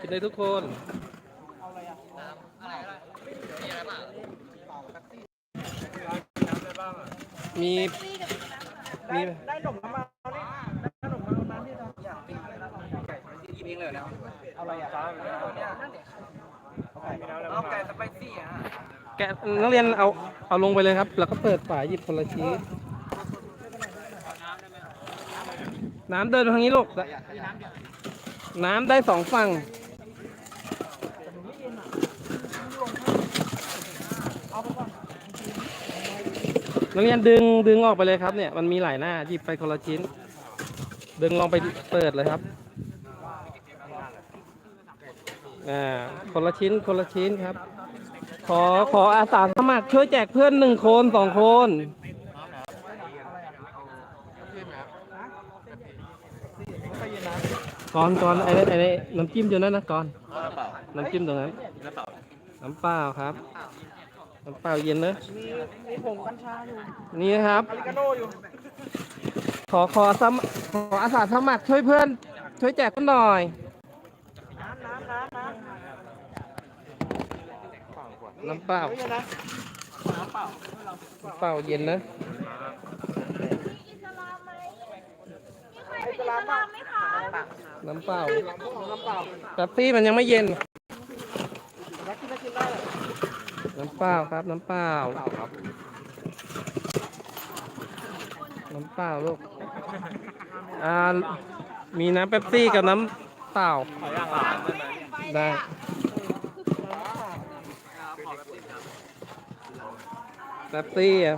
กินได้ทุกคนมีมีได้หนมน้ำมันนี่ได้หนมน้ำมันนี่เราอยากกินกินเองเลยนะเอาอะไรอะเอาไก่สไปซี่อะแกะนักเรียนเอาเอาลงไปเลยครับ แล้วก็เปิดฝาหยิบคนละชิ้นน้ำเดินทางนี้ลูกน้ำ น้ำได้สองฝั่งนักเรียนดึงดึงออกไปเลยครับเนี่ยมันมีหลายหน้าหยิบไปคนละชิ้น ดึงลองไปเปิดเลยครับอ่าคนละชิ้นคนละชิ้นครับ ขอขออาสาสมัครช่วยแจกเพื่อนหนึ่งคนสองคน ก่อนก่อนไอ้ไอ้นี่น้ำจิ้มอยู่นั่นนะก่อนน้ำจิ้มตรงนั้นน้ำเปล่าครับน้ำเปล่าเย็นนะมีผงกัญชาอยู่นี่ครับขอขอสมขออาสาสมัครช่วยเพื่อน ช่วยแจกกันหน่อยน้ำน้ำน้ำน้ำน้ำเปล่าน้ำเปล่าเย็นนะอิสลามไหมมีใครเป็ นอิสลามไหมคะน้ำเปล่าน้ำเปล่าแป๊บซี่มันยังไม่เย็นแล้วกินได้กินได้เลยน้ำเปล่าครับ น้ำเปล่า น้ำเปล่าลูก อ่า มีน้ำเป๊ปซี่กับน้ำเปล่า ได้ แป๊บซี่อะ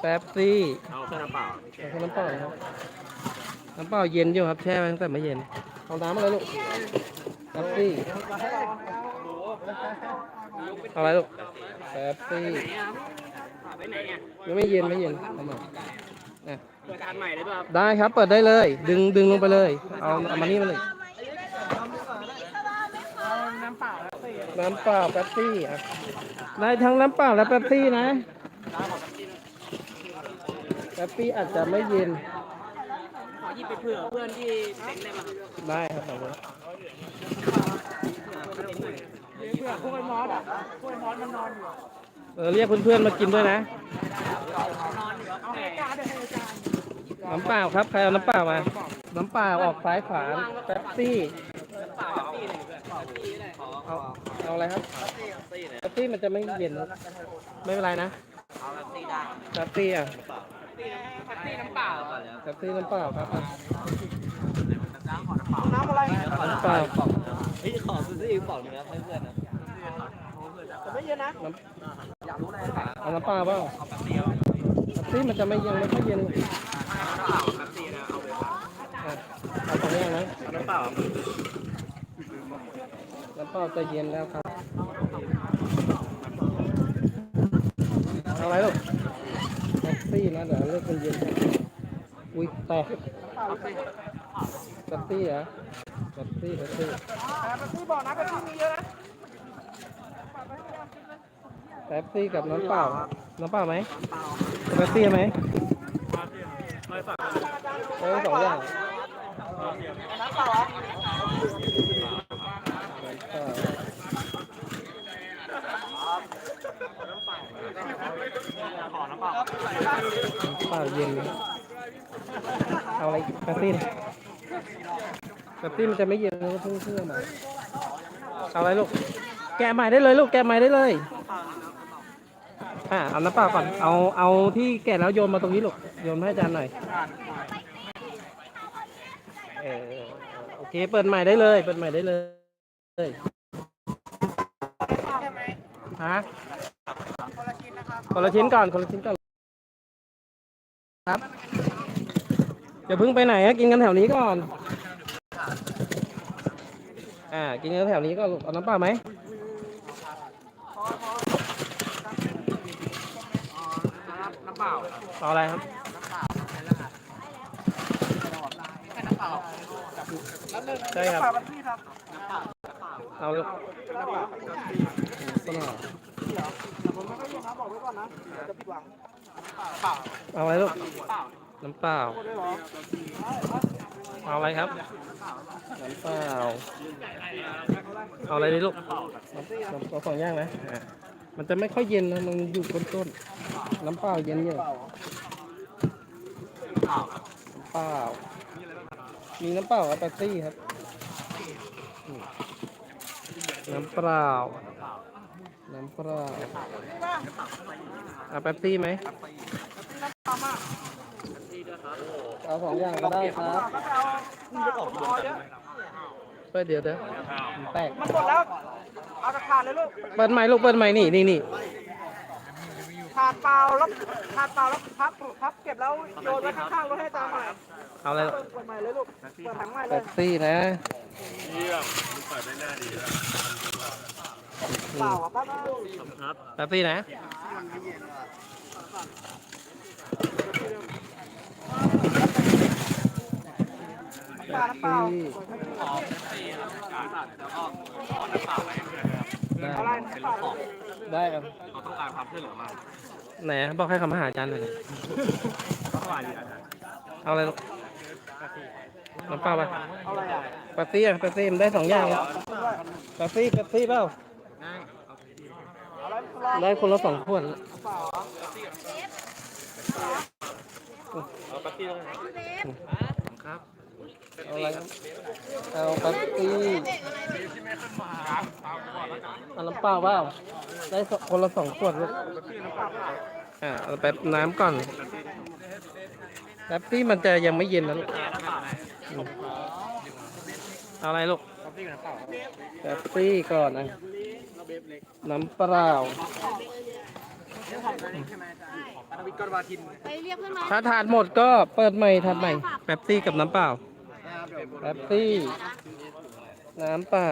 แป๊บซี่เอาแค่น้ำเปล่าเอาแค่น้ำเปล่าครับ น้ำเปล่าเย็นอยู่ครับแช่ไว้ตั้งแต่ไม่เย็นเอาน้ำอะไรลูกแป๊บซี่เอาอะไรลูกแป๊บซี่ยังไม่เย็นไม่เย็นเอามาอะได้ครับเปิดได้เลย ดึงดึงลงไปเลยเอาเอามานี่มาเลยอิสลามไหมคะน้ำเปล่าแล้วสิน้ำเปล่าแป๊บซี่อะได้ทั้งน้ำเปล่าและแป๊บซี่นะแป๊บซี่อาจจะไม่เย็นขอห ยิบไปเผื่อเพื่อนที่เต็นได้ไหมครับได้ครับผมเผื่อพวกไอ้มอสอะพวกไอ้มอสมันนอนอยู่เออเรียกเพื่อนๆมากินด้วยนะน้ำเปล่าครับ ใครเอาน้ำเปล่ามา น้ำเปล่าออกซ้ายขวาแป๊บซี่เอาเอาอะไรครับแป๊บซี่มันจะไม่เย็น ไม่เป็นไรนะแป๊บซี่อะ พัตตี้น้ำเปล่าแป๊บซี่น้ำเปล่าครับอะน้ำอะไรน้ำเปล่าพี่ขอซื้ออีกปอกหนึงครับเพื่อนๆนะแต่ไม่เยอะนะน้ำเอาน้ำเปล่าเปล่าแป๊บซี่มันจะไม่เย็นไม่ค่อยเย็นอะเอาตรงนี้นะน้ำเปล่าน้ำเปล่าจะเย็นแล้วครับเอาอะไรลูก ซี่นะเดี๋ยวเลิกมันเย็นอุ้ยแตกแท็กซี่เหรอแท็กซี่แท็กซี่แต่พัตตี้บอกนะพัตตี้มีเยอะนะแท็กซี่กับน้ำเปล่าน้ำเปล่าไหมแท็กซี่ไหมเออสองอย่างน้ำเปล่าเหรอ น้ำเปล่าน้ำ เปล่าเย็นเลยเอาอะไรแท็กซี่นะแท็กซี่มันจะไม่เย็นแล้วก็เพิ่งเชื่อมาเอาอะไรลูก แกะใหม่ได้เลยลูก แกะใหม่ได้เลย อ่า เอาน้ำเปล่าก่อน เอา เอาที่แกะแล้วโยนมาตรงนี้ลูก โยนให้อาจารย์หน่อย เออ โอเค เปิดใหม่ได้เลย เปิดใหม่ได้เลยฮะ คนละชิ้นก่อนคนละชิ้นก่อนครับอย่าเพิ่งไปไหนอะกินกันแถวนี้ก่อน อ่า กินกันแถวนี้ก็เอาน้ำเปล่าไหมน้ำเปล่าเอาอะไรครับเปล่าแล้วหนึ่งใช่ครับเปล่าพัตตี้ครับเอาลูกน้ำ เปล่าต้นหอแต่ผมไม่ค่อยเยอะนะบอกไว้ก่อนนะเดี๋ยวจะผิดหวังเปล่าเอาอะไรลูกน้ำเปล่าหมดเลยเหรอเอาอะไรครับ น้ำเปล่า เอาอะไรดีลูกน้ำเอาสองอย่างนะอะมันจะไม่ค่อยเย็นนะ มันอยู่ต้นๆน้ำเปล่าเย็นอยู่น้ำเปล่า มีน้ำเปล่ากับแป๊บซี่ครับอืมน้ำเปล่า น้ำเปล่าเอาแป๊บซี่ไหมเอาสองอย่างก็ได้ครับเปิดเดี๋ยวเดี๋ยวมันแตกมันหมดแล้ว เอาตะขาดเลยลูก เปิดใหม่ลูกเปิดใหม่นี่นี่นี่ขาดเปล่าแล้วขาดเปล่าแล้วพับพับเก็บแล้วโยนไว้ข้างๆรถให้ตามหน่อยเอาอะไรลูกเปิดใหม่เลยลูก เปิดถังใหม่เลแป๊ยบซี่นะเปล่าอ่ะป้าป้าแป๊บซี่นะเปล่าน้ำเปล่าได้อะไรน้ำเปล่าได้ครับเขาต้องการความช่วยเหลือมาไหนบอกให้คำหาอาจารย์หน่อยดิเอาอะไรลูกน้ำเปล่าปะเอาอะไรอะแป๊บซี่อะแป๊บซี่มันได้สองอย่างแล้วแป๊บซี่แป๊บซี่เปล่าอะ ไรลองได้คนละสองขวดเปล่าอะเอาแป๊บซี่เลยครับ เอาอะไรครับเอาแป๊บซี่เอาน้ำเปล่าเปล่าได้สองคนละสองขวดลูกอ่าเอาแป๊บน้ำก่อนแป๊บซี่มันจะยังไม่เย็นนะลูกอืมเอาอะไรลูกแป๊บซี่ก่อนนะ น้ำเปล่าวิกรวาทินไปเรียกเพื่อนมาถ้าถาดหมดก็เปิดใหม่ถาดใหม่แป๊บซี่กับน้ำเปล่าแป๊บซี่ น้ำเปล่า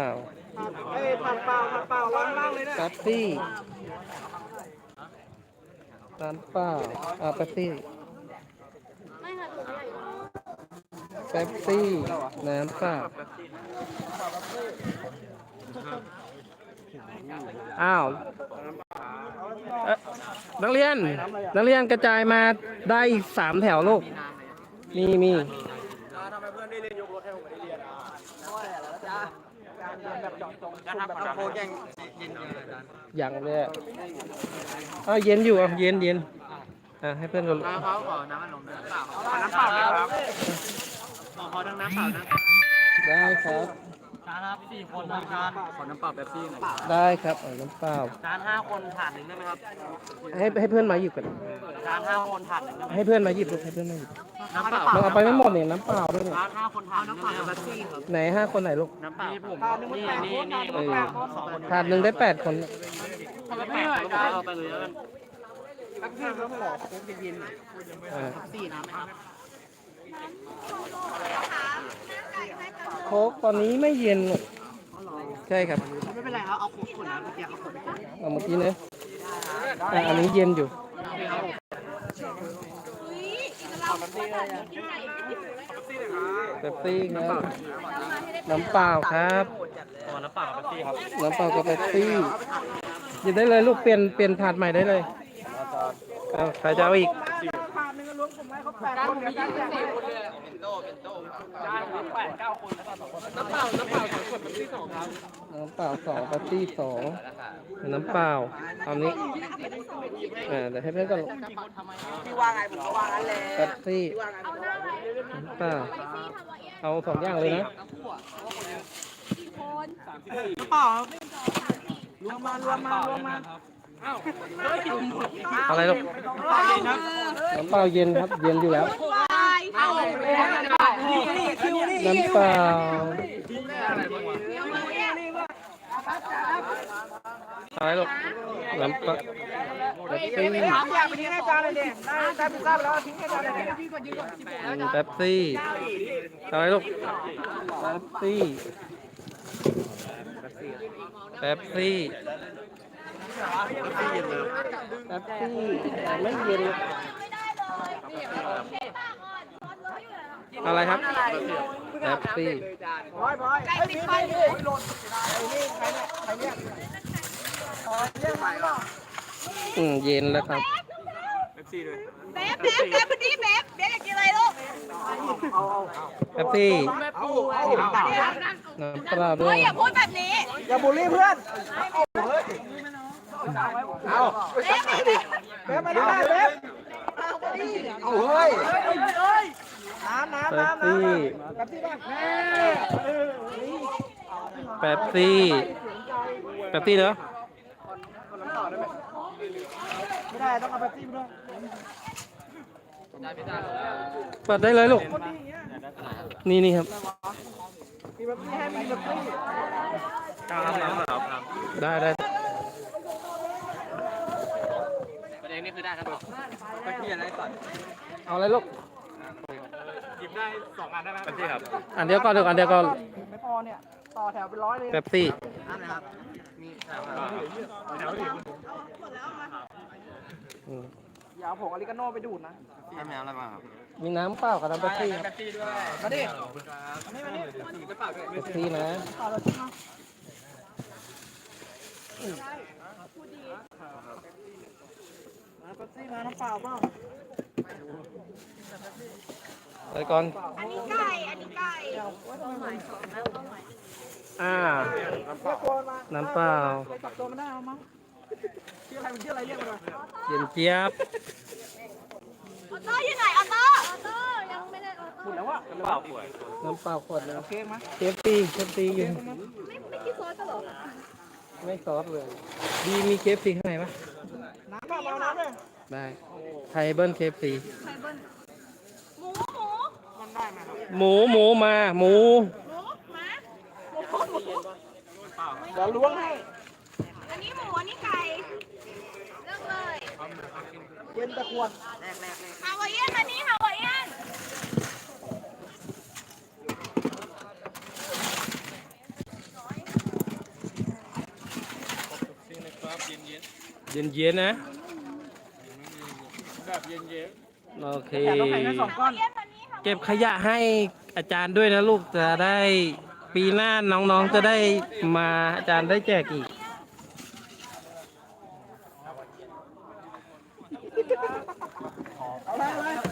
เอ้ยขาดเปล่าขาดเปล่าวางล่างเลยนะแป๊บซี่ น้ำเปล่าอ่าแป๊บซี่ไม่ค่ะถูกใหญ่แป๊บซี่ น้ำเปล่า อ้าวเอ๊ะนักเรียน นักเรียนกระจายมาได้อีกสามแถวลูก มีมีทำไมเพื่อนได้เรียนยกรถให้ผมไม่ได้เรียนอะเพราะอะไรล่ะจ๊ะการเรียนแบบเจาะจงการทำโปรแกงเย็นๆเลยอาจารย์อย่างเลยอะอ้าวเย็นอยู่อะเย็นเย็นอะให้เพื่อนกันน้ำเขาขอน้ำมันลมด้วยเปล่าขอน้ำเปล่าเลยครับขอขอทั้งน้ำเปล่านะ ได้ครับ จานครับสี่คนนะจานขอน้ำเปล่าแป๊บซี่หน่อยได้ครับเอาน้ำเปล่าจานห้าคนถาดหนึ่งได้ไหมครับให้ให้เพื่อนมาหยิบกันจานห้าคนถาดหนึ่งได้ไหมให้เพื่อนมาหยิบลูกให้เพื่อนมาหยิบน้ำเปล่ามันเอาไปไม่หมดเนี่ยน้ำเปล่าด้วยเนี่ยจานห้าคนถาดน้ำเปล่าแป๊บซี่ครับไหนห้าคนไหนลูกน้ำเปล่าผมทานหนึ่งมันแปดคนทานหนึ่งเอมันอแปดคนสองคนถาดหนึ่งได้แปดคนไม่แปดคนเอาไปเลยแล้วกันแป๊บซี่แล้วไม่หรอกผมเย็นอ่าสี่น้ำไหมครับ โค้กตอนนี้ไม่เย็นหรอกใช่ครับไม่เป็นไรครับเอาขวดขวดน้ำเมื่อกี้เอาขวดไปก่อนเอาเมื่อกี้นะอะอันนี้เย็นอยู่อุ้ยอิสลามคนแบบนี้กินไก่กินหมูเลยนะเป๊ปซี่ครับน้ำเปล่าครับขอน้ำเปล่าแป๊บซี่ครับน้ำเปล่ากับเป๊ปซี่หยิบได้เลยลูกเปลี่ยนเปลี่ยนถาดใหม่ได้เลยเอาใครจะเอาอีก ๆทานหนึ่งก็ล้วงผมให้เขาแปดคนเดี๋ยวกันแจกให้เป็นโต้เป็นโต้จานแปดเก้าคนแล้วก็สองคนน้ำเปล่าน้ำเปล่าสองคนเป็นที่สองครับน้ำเปล่าสองเป๊ปซี่สองน้ำเปล่าเอานี้อ่าเดี๋ยวให้เพื่อนก่อนพี่ว่าไงผมก็ว่างั้นแหละเป๊ปซี่พี่ว่าไงผมก็ว่างั้นน้ำเปล่าไปซี่เอี้ยเอาสองอย่างเลยนะกี่คนน้ำเปล่ารวมมารวมมารวมมา อะไรลูกน้ำเปล่าเย็นครับ เย็นอยู่แล้ว น้ำเปล่าอะไรลูกน้ำเปล่าแป๊ปซี่อะไรลูกแป๊ปซี่แป๊ปซี่ ไรลูกเป๊ปซี่เป๊ปซี่เป๊ปซี่ไม่เย็นไม่ได้เลยนี่เผ็ดปากอ่อนร้อนร้อนอยู่แล้วอะไรครับเป๊ปซี่บอยบอยไอ้พี่ไปดิหล่นไอ้นี่ใครเนี่ยใครเนี่ยอ๋อเรียกใหม่หรออืมเย็นแล้วครับเบ๊บเบ๊บเบ๊บวันนี้เบ๊บเบ๊บอยากกินอะไรลูกแป๊บซี่แม่ปูไอ้น้ำเปล่าด้วยยอย่าพูดแบบนี้ อย่าบูลลี่เพื่อน เอาเอ๊ะไม่ได้เบ๊ไม่เบ๊เอาเฮ้ยน้ำน้ำน้ำน้ำกับที่บ้านแป๊บซี่แป๊บซี่เนอะไม่ได้ต้องเอาไปจิ้มด้วยเปิดได้เลยลูก นี่นี่ครับมีแบบนี้ให้มีแบบนี้ได้ได้ ประเด็นนี้คือได้ครับตะเกียบอะไรก่อนเอาอะไรลูกหยิบได้สองอันได้ไหมประเกียบอันเดียวก่อนเดี๋ยวอันเดียวก่อนไม่พอเนี่ย ต่อแถวเป็นร้อยเลยแป๊บซี่นั่นนะครับอืมอย่าเอาผงออริกาโน่ไปดูดนะให้แมวอะไรมาครับ มีน้ำเปล่ากับน้ำแป๊บซี่ครับแป๊บซี่ด้วยมาดินี่มานี่ถือกระเป๋าด้วยแป๊บซี่นะต่อเราจิ้ มนะมาเป๊ปซี่มาน้ำเปล่าเปล่าไปก่อน อันนี้ไก่ อันนี้ไก่อ่าเรียกตัวมาน้ำเปล่า ไปจับตัวมันได้เอามั้งชื่ออะไรมันชื่ออะไรเรียกมันมาเย็นเจี๊ยบ ออโต้อยู่ไหนออโต้ออโต้ยังไม่ได้ออโต้พูดแล้วว่ากระเป๋าป่วยน้ำเปล่าขวดนะโอเคไหมเคฟซี่เคฟซี่อยู่ไม่ไม่คิดซอสกันเหรอ ไม่ซอสเลย ดีมีเคฟซีข้างในปะน้ำเปล่าเอาน้ำเลยได้ไทยเบิ้ลเคฟซีไข่เบิ้ลหมูหมูมันได้ไหมครับหมูหมูมาหมู หมูหมาหมูหมูเดี๋ยวล้วงให้อันนี้หมูอันนี้ไก่เลือกเลยเย็นตะขวดฮาวายเอียนอันนี้ฮาวายเอียน เย็นเย็นๆนะ แบบเย็นโอเค แต่ต้องแข่งกันสองก้อนเอียนอันนี้ฮาวายเก็บขยะให้อาจารย์ด้วยนะลูกจะได้ปีหน้าน้องๆจะได้มาอาจารย์ได้แจกอีก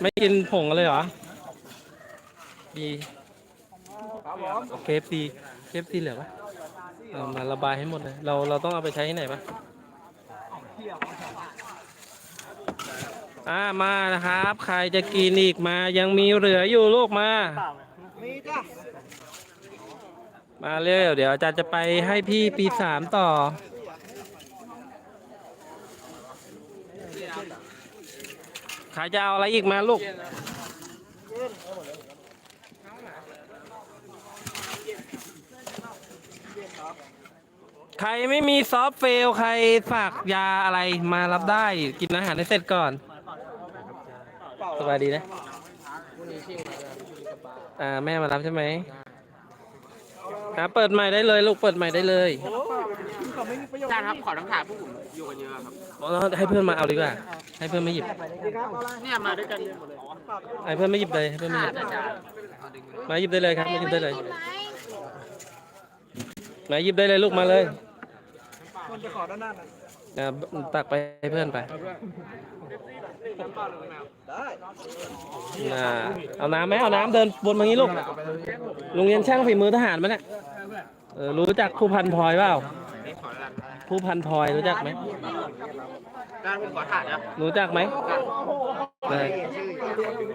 ไม่กินผงกันเลยเหรอ ดีเคฟซีเคฟซีเหลือปะเอามาระบายให้หมดเลย เราเราต้องเอาไปใช้ที่ไหนปะ อ่ามานะครับ ใครจะกินอีกมา ยังมีเหลืออยู่ลูกมา มีจ้ะมาเร็วเดี๋ยวอาจารย์จะไปให้พี่ปีสามต่อ ใครจะเอาอะไรอีกมาลูก ใครไม่มีซอฟเฟล ใครฝากยาอะไรมารับได้ กินอาหารให้เสร็จก่อน สบายดีนะอ่าแม่มารับใช่ไหมอ่าเปิดใหม่ได้เลย ลูกเปิดใหม่ได้เลยก็ไม่มีประโยชน์ๆอาจารย์ครับขอต้องถามพวกผมอยู่กันเยอะครับเอาให้เพื่อนมาเอาดีกว่า ให้เพื่อนไม่หยิบดีครับเอาอะไรเนี่ยมาด้วยกันหมดเลยให้เพื่อนไม่หยิบเลยให้เพื่อนไม่หยิบอาจารย์มาหยิบได้เลยครับมาหยิบได้เลยกินไหมมาหยิบได้เลยลูกมาเลยมันจะขอด้านหน้านะ อ่าตักไปให้เพื่อนไปได้อ่าเอาน้ำไหมเอาน้ำเดินวนมางี้ลูกโรงเรียนช่างฝีมือทหารมั้ยเนี่ยเออรู้จักผู้พันพลอยเปล่าผู้พันพลอยรู้จักไหมรผมขอถ่ายนะรู้จักไหม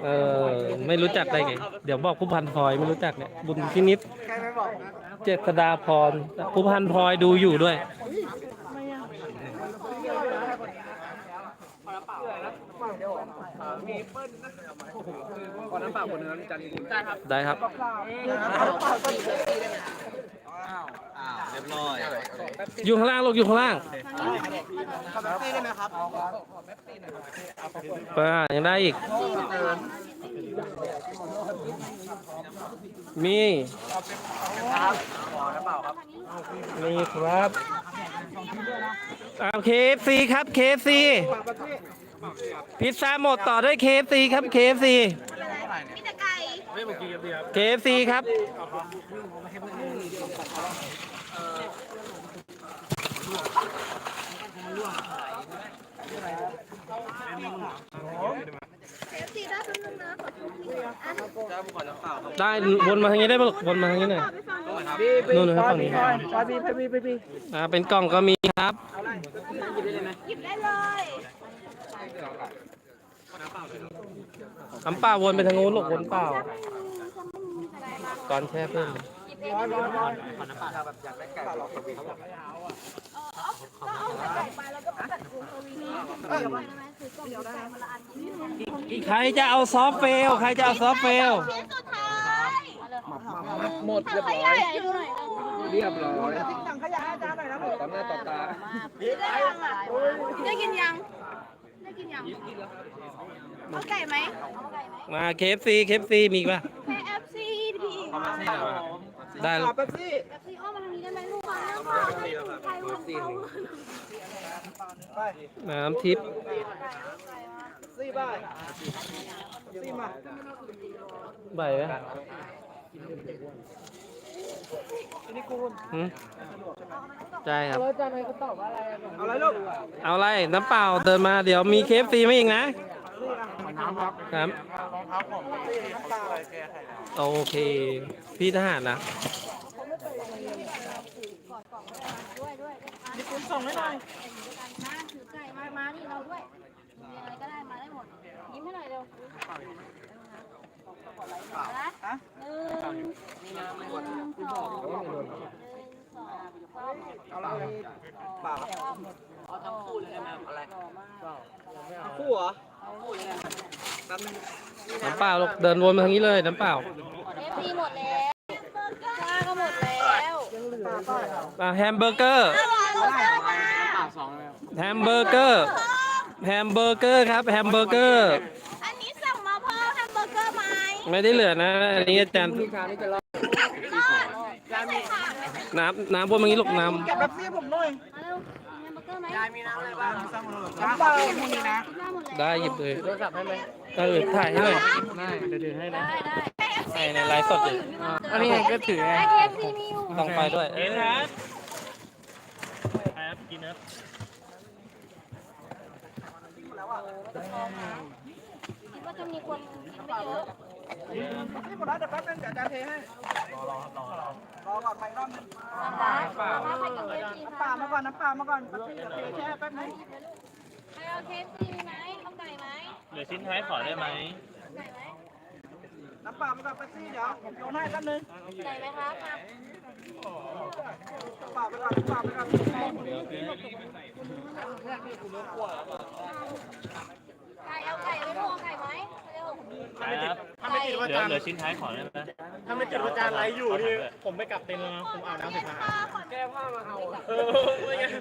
เออไม่รู้จักได้ไง เดี๋ยวบอกผู้พันพลอยไม่รู้จักเนี่ย บุญพินิษเจษดาพรผู้พันพลอยดูอยู่ด้วย มีเปิ้ลนะขอน้ำเปล่าคนนึงจันทร์ได้ครับได้ครับเปล่าน้ำเปล่าก็ดีเรียบร้อยอยู่ข้างล่างลูกอยู่ข้างล่างขอแป๊บซี่ได้ไหมครับป้ายังได้อีก มีครับขอน้ำเปล่าครับมีครับเอาเคฟซีครับเคฟซีฝากแป๊บซี่ พิซซ่าหมดต่อด้วยเคฟซีครับเคฟซีเคฟซีครับเอฟ ซีได้เป็นนึงนะขอบคุณพี่อะได้วนมาทางนี้ได้ปะลูกวนมาทางนี้หน่อยพี่พี่นู่นๆครับฝั่งนี้พี่ซอยซอยพี่พี่พี่พี่อ่าเป็นกล่องก็มีครับหยิบได้เลยน้ำเปล่าวนไปทางนู้นลูกวนเปล่าก่อนแช่เพิ่มหยิบเองก็ เอาไก่ไปแล้วก็ไปตัดวงสวิงนี้เดี๋ยวได้ไหมคือกล่องไก่มาละอันใครจะเอาซอฟต์เฟล ใครจะเอาซอฟต์เฟล ชิ้นสุดท้ายหมดเรียบร้อยใหญ่ดูหน่อยเรียบร้อยทิ้งถังขยะให้อาจารย์หน่อยนะผมต่อหน้าต่อตาได้ยังอะได้กินยัง ได้กินยัง เอาไก่ไหมเอาไก่ไหมมาเคฟซีเคฟซีมีอีกป่ะ KFC พี่ได้ลูขอกเป๊ปซี่ แบบซีอ้อมมาทางนี้ได้ไหมลูกมาแล้วค่ะไก่วันเขาไปน้ำทิพย์ซี่ไปซี่มา ใบไหมอันนี้กูหืมใช่ครับ แล้วอาจารย์นายเขาตอบว่าอะไร เอาอะไรลูก เอาอะไร น้ำเปล่าเดินมาเดี๋ยวมีเคฟซีไหมอีกนะน้ำ ครับครับครับผมซี่น้ำเปล่าโอเค พี่ทหารนะด้วยด้วยนี่คุณส่งให้หน่อยมาถือไก่มามานี่เราด้วยมีอะไรก็ได้มาได้หมด ยิ้มให้หน่อยเร็วนะฮะหนึ่งหนึ่งสองหนึ่งสองสามเอาอะไรเปล่า เอาทั้งคู่เลยนะอะไรคู่เหรอแป๊บนึงน้ำเปล่าลูกเดินวนมาทางนี้เลยน้ำเปล่าเอฟซีหมดแล้วจ้าก็หมดแล้วอ่าแฮมเบอร์เกอร์แฮมเบอร์เกอร์แฮมเบอร์เกอร์ครับแฮมเบอร์เกอร์ อันนี้สั่งมาเพิ่มแฮมเบอร์เกอร์ไหมไม่ได้เหลือนะอันนี้อาจารย์ชานี่จะรอน้ำน้ำบนมางี้ลูกน้เก็บแป๊บซี่ผมหน่อยมาเร็วแฮ มเบอร์เกอร์ไหมยายมีน้ำอะไรบ้างน้ำเปล่าพวกนี้นะคิดว่าหมดแล้วำได้หยิบเลยโทรศัพท์ให้ไหมเออถ่ายให้หน่อยได้เดี๋ยวถือให้นะได้ได้ใส่ในไลฟ์สดอยู่อันนี้ก็ถือไงไอเอฟซีมีอยู่ต้องไปด้วยเออครับกินนะคิดว่าจะมีคนกินไม่เยอะ นี่หมดแล้วเดี๋ยวแป๊บนึงเดี๋ยวอาจารย์เทให้ รอรอรอรอรอก่อนไปรอบนึงน้ำปลาน้ำปลาใครกับเคฟซีน้ำปลามาก่อนน้ำปลามาก่อนแป๊บนึงเดี๋ยวเทแช่แป๊บนึงใครเอาเคฟซีไหมเอาไก่ไหมเหลือชิ้นท้ายขอได้ไหมไก่ไหมน้ำปลามาก่อนแป๊บซี่เดี๋ยวผมโยนให้แป๊บนึงไก่ไหมครับมาน้ำปลาไปก่อนน้ำปลาไปก่อนไก่เอาไก่ไหมลูกเอาไก่ไหมเร็วครับ ไก่เหลือเหลือชิ้นท้ายขอได้ไหมถ้าไม่ติดว่าจานไรอยู่นี่ผมไม่กลับเต็นท์แล้วนะผมอาบน้ำเสร็จมาแก้ผ้ามาเอาเออไม่งั้น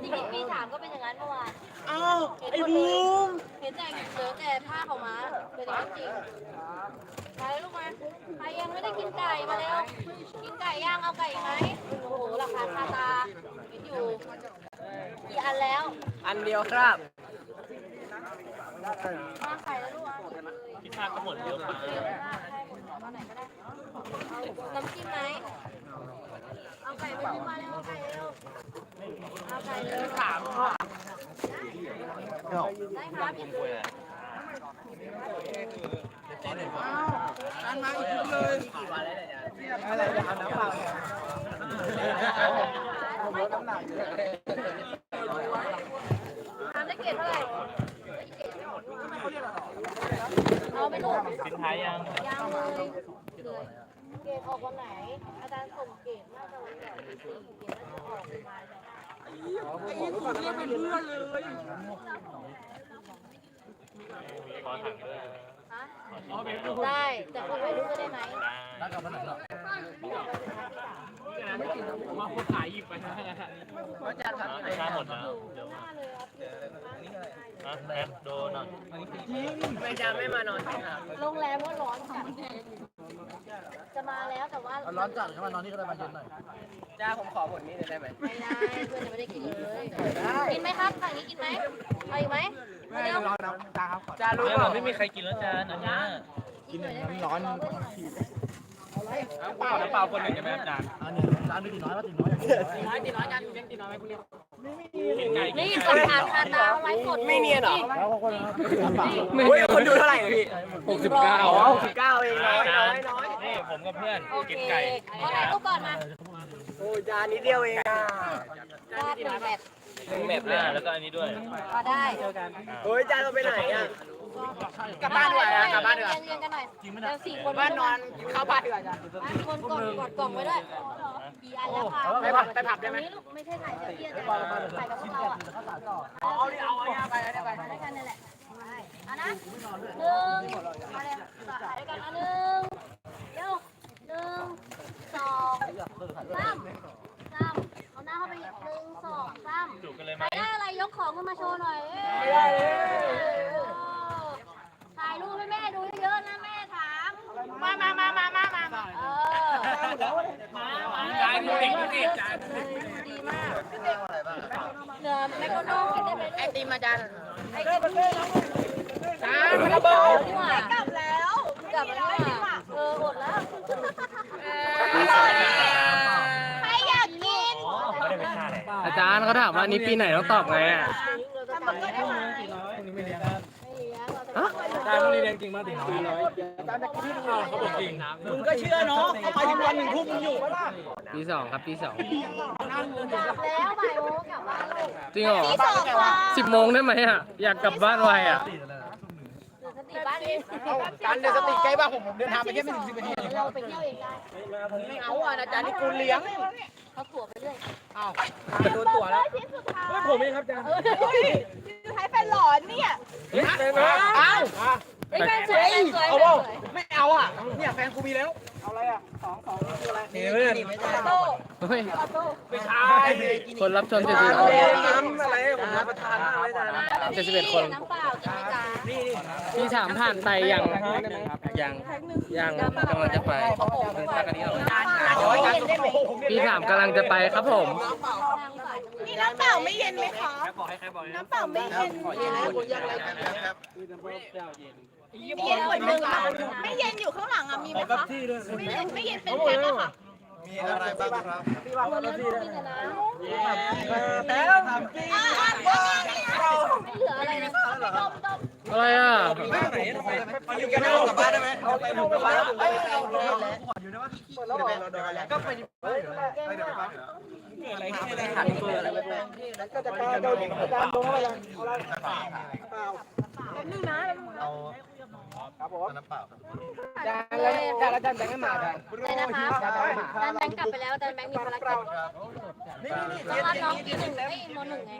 ที่พี่พี่ถามก็เป็นอย่างนั้นเมื่อวานเอ้าไอ้บูมเห็นแต่เหลือแต่ผ้าเขาวมาเป็นอย่างนั้นจริงมาเลยลูกมาใครยังไม่ได้กินไก่มาเร็วกินไก่ย่างเอาไก่ไหมโอ้โหราคาคาตาคิดอยู่กี่อันแล้ว อันเดียวครับมาไข่แล้วลูกอะหมดเลย พิซซ่าก็หมดเยอะมากน้ำจิ้มไหมเอาไก่ไปจิ้มาเร็วเอาไก่เร็วเอาไก่เร็วถามได้ครับอันมาอีกเลยอะไรจะเอาน้ำเปล่าผมลดน้ำหนักอยู่ ทำได้เกรดเท่าไหร่ เอาไปลูกชิ้นท้ายยังยังเลยเลยเกรดออกวันไหน อาจารย์ส่งเกรดน่าจะวันที่สี่เกรดน่าจะออกมาจะไอ้ยี่สุดเรียกเป็นเพื่อนเลยขอถังด้วยฮะได้แต่ขอไปรู้ก็ได้ไหมมาคนขายหยิบไปนะอาจารย์ครับพิซซ่าหมดแล้วเดี๋ยวหน้าเลยครับอะ แอปโดนหน่อยอาจารย์ไม่มานอนครับโรงแรมก็ร้อนจัดจะมาแล้วแต่ว่าร้อนจัดเข้ามานอนนี่ก็ได้มาเย็นหน่อยจ้าผมขอผลนี้เลยได้ไหมไม่ได้เพื่อนยังไม่ได้กินเลยกินไหมครับฝั่งนี้กินไหมเอาอีกไหมเร็วร้อนนะจ้าครับจ้ารู้ไม่เปบอล่ากไม่มีใครกินแล้วจานอันเนี้ยกินหน่อยได้ไหมร้อนน้ำเปล่าน้ำเปล่าคนหนึ่งใช่ไหมอาจารย์อันนี้ร้านไม่ติดน้อยว่าติดน้อยอย่างเดียวน้อยตีน้อยกันยังตีน้อยไหมคุณเรียก นี่หลักฐานคาตาไลฟ์สดไม่เนียนหรอไม่คนดูเท่าไหร่พี่หกสิบเก้าหกสิบเก้าเองน้อยน้อยน้อยนี่ผมกับเพื่อนโอเคกินไก่เอาไหนลูกก่อนมาโอ้จานนิดเดียวเองอะวาดหนึ่งแบบหนึ่งเม็ดเลยแล้วก็อันนี้ด้วยก็ได้โอ้ยจานเราไปไหนอะ กลับบ้านดีกว่านะกลับบ้านดีกว่า เรียนกันหน่อยเดี๋ยวสี่คนบ้านนอนเข้าบ้านดีกว่าจานอะคนกดกดกล่องไว้ด้วยกี่อันแล้วคะไปผับไปผับได้ไหมนี่ลูกไม่ใช่ถ่ายเสื้อเสื้อแต่ถ่ายกับพวกเราอะเอาดิเอาเอาไปได้ไปถ่ายด้วยกันนี่แหละไปเอานะหนึ่งมาเลยถ่ายด้วยกันเอาหนึ่งเร็วหนึ่งสองสามสามเอาหน้าเข้าไปอีกหนึ่งสองสามจุกกันเลยไหใคมรได้อะไรยกของขึ้นมาโชว์หน่อยเอ้ยถ่ายรูปให้แม่ดูเยอะๆนะแม่ถาม มามามามามามาเออ จานดูดิดูดิจาน ดีมากเหลือแมคโดนัลด์กิน ได้ไหมไอติมอาจารย์ไอติมนี่จานมันระเบิดดีกว่ากลับแล้วกลับแล้วเอออดแล้วใครอยากกินไม่ได้เป็นท่าไหนอาจารย์เขาถามว่านี้ปีไหนต้องตอบไงอะจานนี้เรียนเขาบอกจริงมึงก็เชื่อเนาะเขาไปถึงวันหนึ่งทุ่มมึงอยู่ปะล่ะ ปีสองครับปีสองกลับแล้วบ่ายโมงกลับบ้านลูกจริงเหรอที่สองค่ะสิบโมงได้ไหมอะ อยากกลับบ้านไวอะ สติบ้านนี้จานเดินสติใกล้บ้านผมผมเดินทางไปแค่ไม่ถึงสิบนาทีเราไปเที่ยวเองได้ไม่เอาอะอาจารย์นี่กูเลี้ยงเขาตั๋วไปเรื่อยอ้าวโดนตัวแล้วชิ้นสุดท้ายผมเองครับอาจารย์สุดท้ายเป็นหลอนเนี่ยอ้าวไอ้แฟนสวยแฟนสวยเอาแฟบ่นสวยไม่เอาอะเนี่ยแฟนกูมีแล้ว เอาอะไรอะสองสองคืออะไรนี่เพื่อนไม่ใช่โต้เฮ้ยไม่ใช่คนรับชมเจ็ดสิบเอาน้ำอะไรผมรับประทานมากเลยอาจารย์เจ็ดสิบเอ็ดคนน้ำเปล่ากินไหมจ๊ะพี่ถามผ่านไปยังยังยังกำลังจะไปสักอันนี้หรอพี่ถามกำลังจะไปครับผมมีน้ำเปล่าไม่เย็นไหมคะบอกให้ใครบอกน้ำเปล่าไม่เย็นเย็นเลยยังอะไรกันครับ เย็นคนหนึ่งไม่เย็นอยู่ข้างหลังอะมีไหมคะไม่เย็นไม่เย็นเป็นแพ็คอะค่ะมีอะไรบ้างครับหมดแล้วลูกมีแต่น้ำแล้วทำจริงไม่เหลืออะไรนะคะไม่ต้มต้มอะไรอะมันอยู่กันได้กลับบ้านได้ไหมเอาไปดูไปบ้านเอ้ยเอาเลยอยู่นะว่าเปิดแล้วก็ไปไปเดี๋ยวไปบ้านขันตัวอะไรไปก็จะกล้าโดนอาจารย์โดนอะไรเอาอะไรเปล่าเปล่าเอา ครับผมน้ำเปล่าจานแล้วจานแล้วจานแบงค์ให้มาจานเลยนะคะดันแบงค์กลับไปแล้วดันแบงค์มีภารกิจนี่นี่ต้องรับน้องปีหนึ่งไอ้มหนึ่งไง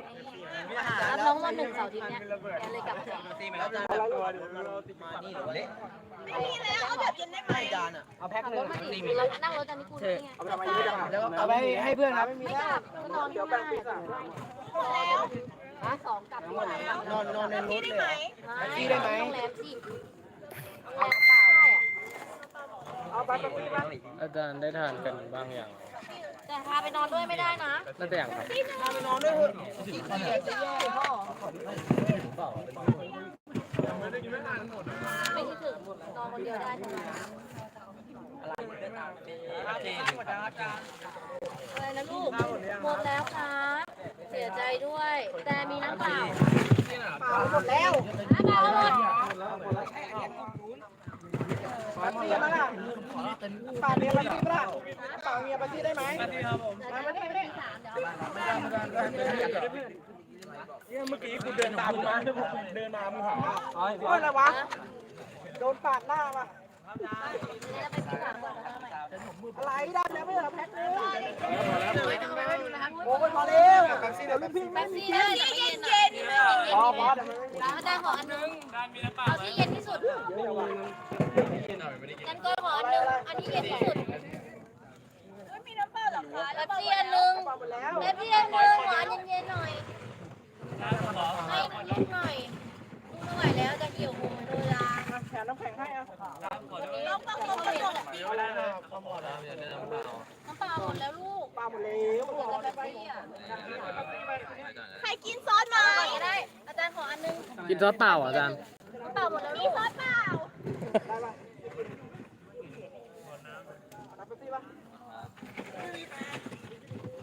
รับน้องมหนึ่งเสาร์อาทิตย์เนี้ยแกเลยกลับไปไม่มีแล้วเอาแบบเย็นได้ไหมจานอะเอาแพ็คขับหรนึ่ถงมาดิเรานั่งรถกันนี่กูนี่ไงเอาไปทำไมไม่ได้แล้วเอาไปให้เพื่อนครับไม่มีไม่แล้วกลับก็นอนข้างหน้าแล้วฮะส องกลับหมดแล้วนอนนอนในรถเลยที่ได้ไหม โรงแรมสิโรงแรมเปล่าได้อะเอาไปไปไปอาจารย์ได้ทานกันบ้างอย่างแต่พาไปนอนด้วยไม่ได้นะน่าจะอย่างครับไปนอนด้วยเถอะไม่คิดถึงนอนคนเดียวได้ใช่ไหมอะไรนะลูกหมดแล้วครับเสียใจด้วย แต่มีน้ำเปล่าเปล่าหมดแล้วน้ำเปล่าหมดปาเมียมาล่ะปาเมียมาที่มาล่ะปาเมียมาที่ได้ไหมเดี๋ยวจะไม่ได้สามเดี๋ยเมื่อกี้กูเดินตามมาเดินมามึงหาอะไรวะ โดนปาดหน้ามาจะไปที่สามก่อนแล้วทำไมอะไรได้แล้วไม่เหรอแพ็คนึงไโอ้ยพอเร็วเดี๋ยวรุ่นพี่แป๊บซี่เย็นเย็นเย็นเย็นพอพอเดี๋ยวแล้วอาจารย์ขออันนึงเอาที่เย็นที่สุดงั้นก็ขออันนึงอันที่เย็นที่สุดมีน้ำเปล่าหรอคะแป๊บซี่อันนึงแล้วแป๊บซี่อันนึงหวานเย็นๆหน่อยให้เย็นหน่อยไม่ไหวแล้วจะเกี่ยวมุมไปด้วยละแถมน้ำแข็งให้อะต้องต้องต้องต้องน้ำเปล่าหมดแล้วลูก ปลาหมดแล้วลือแต่แป๊บซี่อะใครกินซอสมาก็ได้ อาจารย์ขออันนึงกินซอสเปล่าเหรออาจารย์เปล่าหมดแล้วมีซอสเปล่า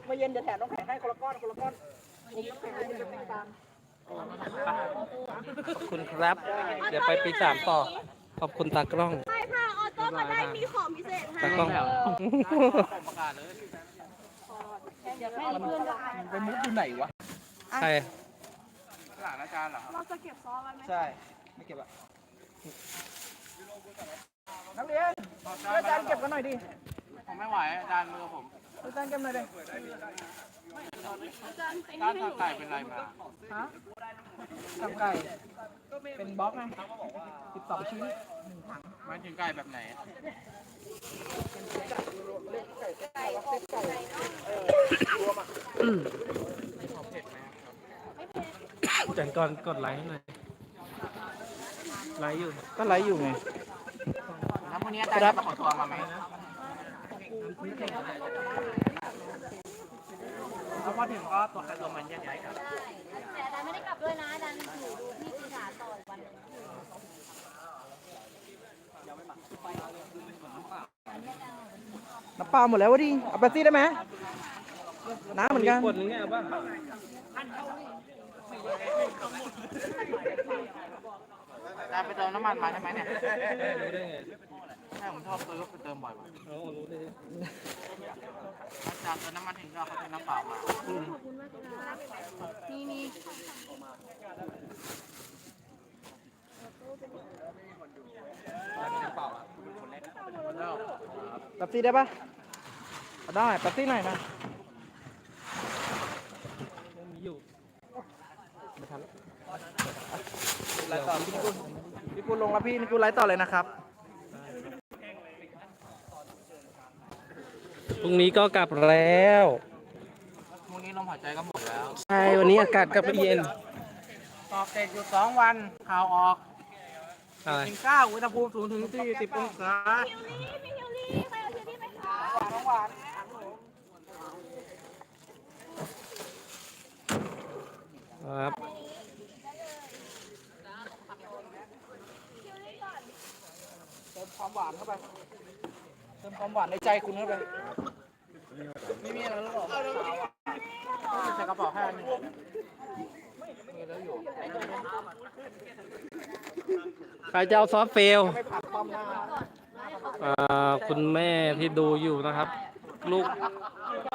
ไมาเย็นจะแถมน้ำแข็งให้คนละก้อนคนละก้อนขอบคุณครับ เดี๋ยวไปปีสามต่อ ขอบคุณตากล้องใช่ค่ะออโต้มาได้มีของพิเศษให้ตากล้อง เดี๋ยวให้เพื่อนจะอ่านไปมุกอยู่ไหนวะใครเราจะเก็บซอสไว้ไหมใช่ ไม่เก็บอะนักเรียนช่วยอาจารย์เก็บกันหน่อยดิ ผมไม่ไหวอาจารย์มือผมช่วยอาจารย์เก็บหน่อยดิอาจารย์ไอ้ด้านี่นให้หนูทางไก่เป็นไรมาฮะทำไก่ เป็นบล็อกไงสิบสองชิ้นหนึ่งถังหมายถึงไก่แบบไหน จันก่อนกดไลค์ให้หน่อยไลค์อยู่ก็ไลฟ์อยู่ไง แล้ววันนี้อาจารย์จะมาขอตัวมาไหมแล้วพอถึงก็ตัวใครตัวมันแยกย้ายกัน แต่อาจารย์ไม่ได้กลับด้วยนะอาจารย์อยู่ดูที่ปีศาจต่ออีกวันหนึง น้ำ เปล่าหมดแล้ววะดิเอาแป๊บซี่ได้ไหมน้ำเหมือนกัน ขวดนึงไงเอาป่ะอาจารย์ไปเติมน้ำมันมาใช่ไหมเนี่ยรู้ได้ไงใช่ผมชอบซื้อไปเติมบ่อยว่ะเอารู้ได้ไงอาจารย์เติมน้ำมันถึงก็เขาเป็นน้ำเปล่ามามีมีแล้วแป๊บซี่ได้ปะเอา ได้แป๊บซี่หน่อยนะมีอยู่ไลฟ์ต่อพี่กุลพี่กุลลงแล้วพี่นี่กุลไลฟ์ต่อเลยนะครับ พรุ่งนี้ก็กลับแล้ว พรุ่งนี้ลมหายใจก็หมดแล้ว ใช่ วันนี้อากาศกลับเย็นสอบเสร็จอยู่สองวันข่าวออกอะไรกินข้าวอุณหภูมิสูงถึง40องศาฮิวลี่มีฮิวลี่ใครเอาฮิวลี่ไหมคะหวาน ครับ เติมความหวานเข้าไป เติมความหวานในใจคุณเข้าไป ไม่มีอะไรแล้วหรอใส่กระเป๋าให้อันหนึงมีแล้วอยู่ ใครจะเอาซอฟต์เฟลไม่ผัดความหน้าอ่าคุณแม่ที่ดูอยู่นะครับ ลูก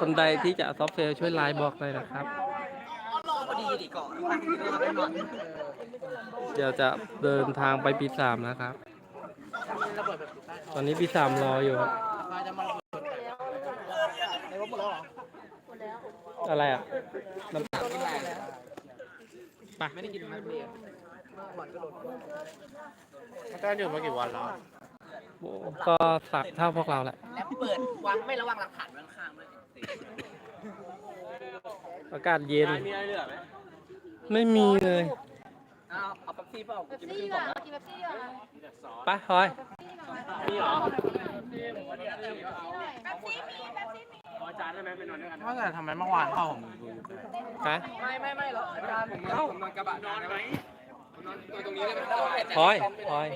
คนใดที่จะเอาซอฟต์เฟลช่วยไลน์บอกเลยนะครับ เดี๋ยวจะเดินทางไปปีสามนะครับระเบิดแบบสุดใต้ท้องตอนนี้ปีสามรออยู่ครับใครจะมาระเบิดในรถหมดแล้วเหรออะไรอะน้ำตาลไปไม่ได้กินมาเรียนอาจารย์อยู่มากี่วันแล้วก็สักเท่าพวกเราแหละแล้วเปิดวางไม่ระวังหลักฐานไว้ข้างๆด้วยอากาศเย็นมีอะไรเหลือไหม ไม่มีเลยเอาเอาแป๊บซี่เปล่าแบบซี่ดีกว่ากินแบบซี่ดีกว่าไปพลอยมีเหรอแบบซี่มีแบบซี่มีอาจารย์ได้ไหมเป็นนอนด้วยกันว่าแต่ทำไมเมื่อวานเข้าผมดูอยู่เลยฮะไม่ไม่ไม่หรอกอาจารย์ผมนอนกระบะนอนไหมนอนตรงนี้เลยไหมพลอยพลอย